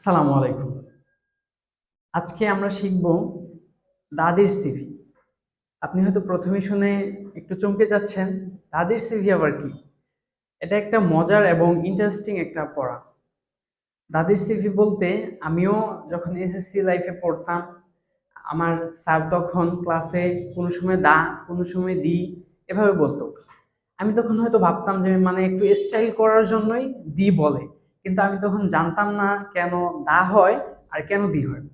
আসসালামু আলাইকুম। আজকে আমরা শিখব দাদির সিভি আপনি হয়তো প্রথমে শুনে একটু চমকে যাচ্ছেন, দাদির সিভি আবার কি? এটা একটা মজার এবং ইন্টারেস্টিং একটা পড়া। দাদির সিভি বলতে আমিও যখন এসএসসি লাইফে পড়তাম, আমার স্যার তখন ক্লাসে কোনো সময় দা, কোনো সময় দি, এভাবে বলতো। আমি তখন হয়তো ভাবতাম যে মানে একটু স্টাইল করার জন্যই দি বলে। কিন্তু আমি তখন জানতাম না কেন দা হয় আর কেন দি হয়।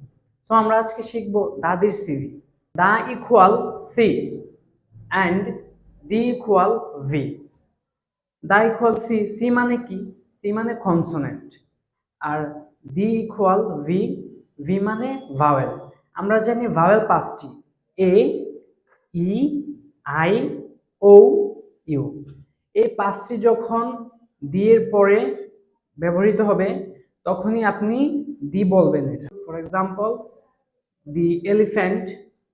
তো আমরা আজকে শিখব দাদির CV the equal C and the equal V the equal C C মানে কি? সি মানে কনসোনেন্ট আর দি ইকুয়াল ভি ভি মানে ভাওয়েল আমরা জানি ভাওয়েল পাঁচটি। এ ই আই ও ইউ এই পাঁচটি যখন দি এর পরে ব্যবহৃত হবে, তখনই আপনি দি বলবেন এটা। For example the elephant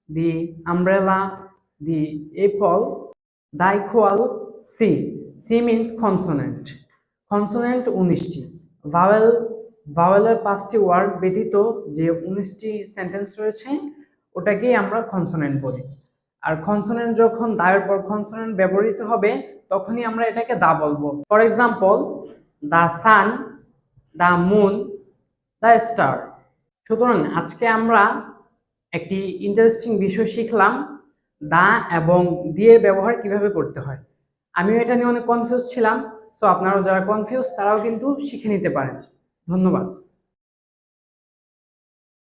the umbrella the apple equal C. C means consonant consonant উনিশটি। ভাওয়েল ভাওয়েলের পাঁচটি ওয়ার্ড ব্যতীত যে উনিশটি সেন্টেন্স রয়েছে, ওটাকেই আমরা কনসোনেন্ট বলি। আর কনসোনেন্ট যখন দায়ের পর কনসোনেন্ট ব্যবহৃত হবে, তখনই আমরা এটাকে দা বলব। For example the sun the moon the star সুতরাং আজকে আমরা একটি ইন্টারেস্টিং বিষয় শিখলাম, দা এবং দিয়ে ব্যবহার কীভাবে করতে হয়। আমিও এটা নিয়ে অনেক কনফিউজ ছিলাম সো আপনারাও যারা কনফিউজ তারাও কিন্তু শিখে নিতে পারেন। ধন্যবাদ।